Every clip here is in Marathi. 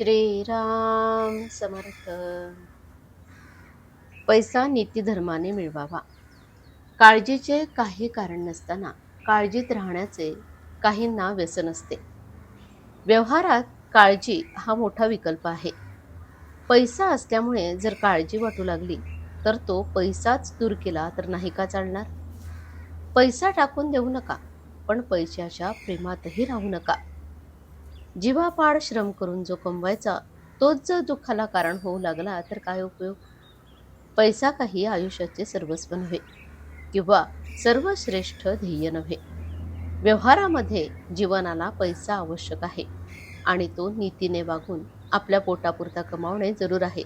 श्रीराम समर्थ. पैसा नीतिधर्माने मिळवावा. काळजीचे काही कारण नसताना काळजीत राहण्याचे काहींना व्यसन असते. व्यवहारात काळजी हा मोठा विकल्प आहे. पैसा असल्यामुळे जर काळजी वाटू लागली तर तो पैसाच दूर केला तर नाही का चालणार? पैसा टाकून देऊ नका पण पैशाच्या प्रेमातही राहू नका. जीवापाड श्रम करून जो कमवायचा तोच जर दुःखाला कारण होऊ लागला तर काय उपयोग? पैसा काही आयुष्याचे सर्वस्व नव्हे किंवा सर्वश्रेष्ठ ध्येय नव्हे. व्यवहारामध्ये जीवनाला पैसा आवश्यक आहे आणि तो नीतीने वागून आपल्या पोटापुरता कमावणे जरूर आहे.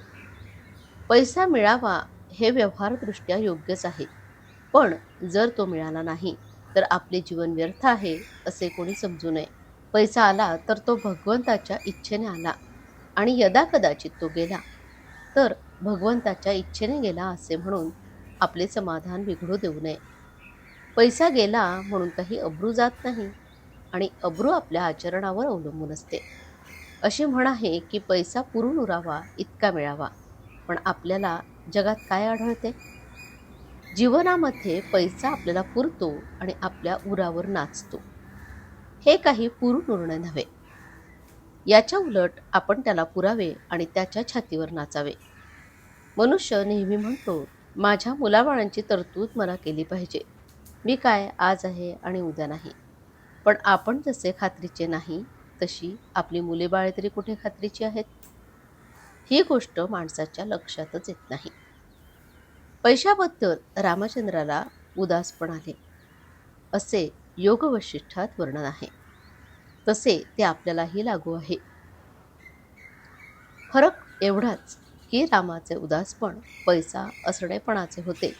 पैसा मिळावा हे व्यवहारदृष्ट्या योग्यच आहे पण जर तो मिळाला नाही तर आपले जीवन व्यर्थ आहे असे कोणी समजू नये. पैसा आला तर तो भगवंताच्या इच्छेने आला. आणि यदा कदाचित तो गेला तर भगवंताच्या इच्छेने गेला असे म्हणून आपले समाधान बिघडू देऊ नये. पैसा गेला म्हणून काही अब्रू जात नाही आणि अब्रू आपल्या आचरणावर अवलंबून असते. अशी म्हण आहे की पैसा पुरून उरावा इतका मिळावा. पण आपल्याला जगात काय आढळते? जीवनामध्ये पैसा आपल्याला पुरतो आणि आपल्या उरावर नाचतो. हे काही पुरून नव्हे. याच्या उलट आपण त्याला पुरावे आणि त्याच्या छातीवर नाचावे. मनुष्य नेहमी म्हणतो माझ्या मुलाबाळांची तरतूद मला केली पाहिजे. मी काय आज आहे आणि उद्या नाही. पण आपण जसे खात्रीचे नाही तशी आपली मुले बाळे तरी कुठे खात्रीची आहेत? ही गोष्ट माणसाच्या लक्षातच येत नाही. पैशाबद्दल रामचंद्राला उदासपण आले. असे योगवशिष्ठात वर्णन आहे. तसे ते आपल्यालाही लागू आहे. फरक एवढाच की रामाचे उदासपण पैसा असणेपणाचे होते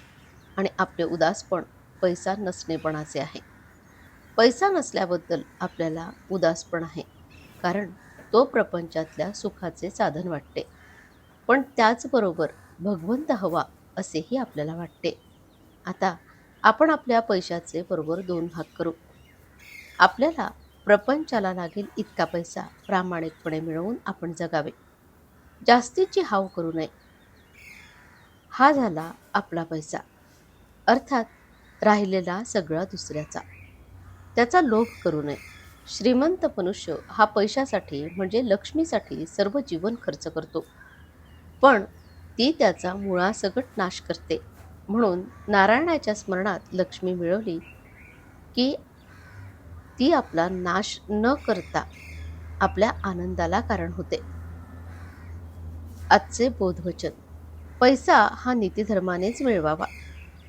आणि आपले उदासपण पैसा नसणेपणाचे आहे. पैसा नसल्याबद्दल आपल्याला उदासपण आहे कारण तो प्रपंचातल्या सुखाचे साधन वाटते. पण त्याचबरोबर भगवंत हवा असेही आपल्याला वाटते. आता आपण आपल्या पैशाचे बरोबर दोन भाग करू. आपल्याला प्रपंचाला लागेल इतका पैसा प्रामाणिकपणे मिळवून आपण जगावे. जास्तीची हाव करू नये. हा झाला आपला पैसा. अर्थात राहिलेला सगळा दुसऱ्याचा. त्याचा लोभ करू नये. श्रीमंत मनुष्य हा पैशासाठी म्हणजे लक्ष्मीसाठी सर्व जीवन खर्च करतो. पण ती त्याचा मुळासकट नाश करते. म्हणून नारायणाच्या स्मरणात लक्ष्मी मिळवली की ती आपला नाश न करता आपल्या आनंदाला कारण होते. आजचे बोधवचन. पैसा हा नीतिधर्मानेच मिळवावा.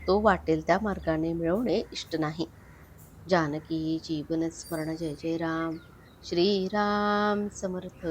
तो वाटेल त्या मार्गाने मिळवणे इष्ट नाही. जानकी जीवन स्मरण. जय जय राम. श्रीराम समर्थ.